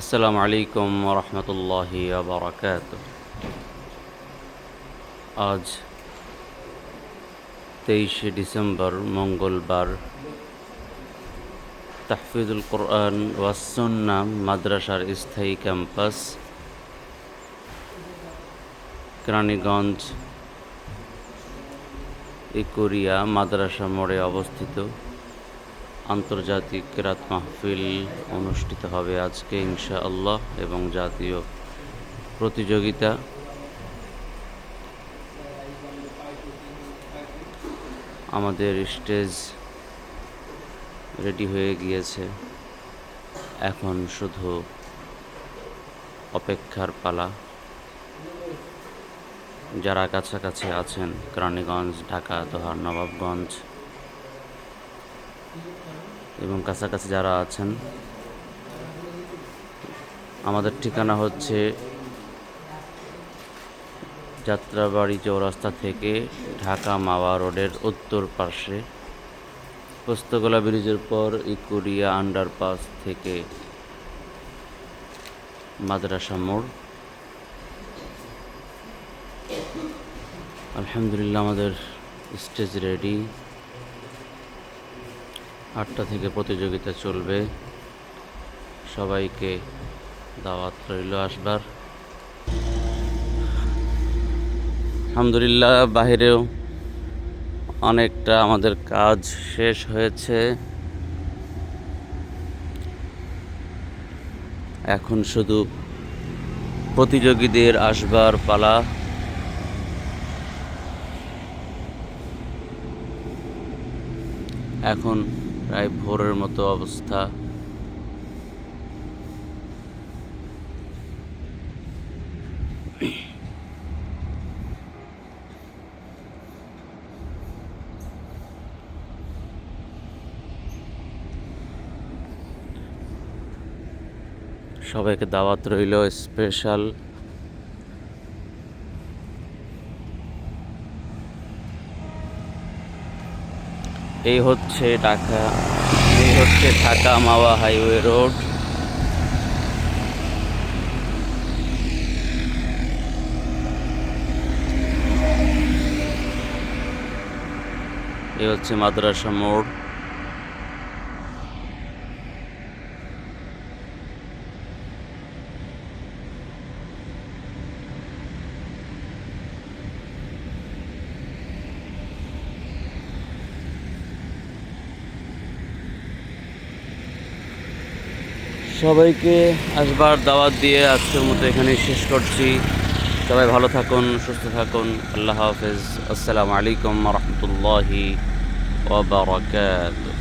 আসসালামু আলাইকুম রহমতুল্লাহি বারাকাত আজ তেইশে ডিসেম্বর, মঙ্গলবার, তাহফিজুল কোরআন ওয়াসন্না মাদ্রাসার স্থায়ী ক্যাম্পাস, কেরানীগঞ্জ ইকুরিয়া মাদ্রাসা মোড়ে অবস্থিত। আন্তর্জাতিক কেরাত মাহফিল অনুষ্ঠিত হবে আজকে ইনশা আল্লাহ এবং জাতীয় প্রতিযোগিতা। আমাদের স্টেজ রেডি হয়ে গিয়েছে। এখন শুধু অপেক্ষার পালা। যারা কাছাকাছি আছেন, কেরানীগঞ্জ, ঢাকা, দোহার, নবাবগঞ্জ এবং কাছাকাছি যারা আছেন, আমাদের ঠিকানা হচ্ছে যাত্রাবাড়ি চৌরাস্তা থেকে ঢাকা মাওয়া রোডের উত্তর পাশে। পোস্তগোলা ব্রিজের পর ইকুরিয়া আন্ডারপাস থেকে মাদ্রাসা মোড়। আলহামদুলিল্লাহ আমাদের স্টেজ রেডি। আটটা থেকে প্রতিযোগিতা চলবে। সবাইকে দাওয়াত রইল আসবার। আলহামদুলিল্লাহ, বাহিরেও অনেকটা আমাদের কাজ শেষ হয়েছে। এখন শুধু প্রতিযোগীদের আসবার পালা। এখন প্রায় ভোরের মতো অবস্থা। সবাইকে দাওয়াত রইল স্পেশাল এই হচ্ছে ঢাকা এই হচ্ছে ঢাকা মাওয়া হাইওয়ে রোড। এই হচ্ছে মাদ্রাসা মোড়। সবাইকে আসবার দাওয়াত দিয়ে আজকের মতো এখানে শেষ করছি। সবাই ভালো থাকুন, সুস্থ থাকুন। আল্লাহ হাফেজ। আসসালামু আলাইকুম রহমতুল্লাহি ওবরাকাতুহ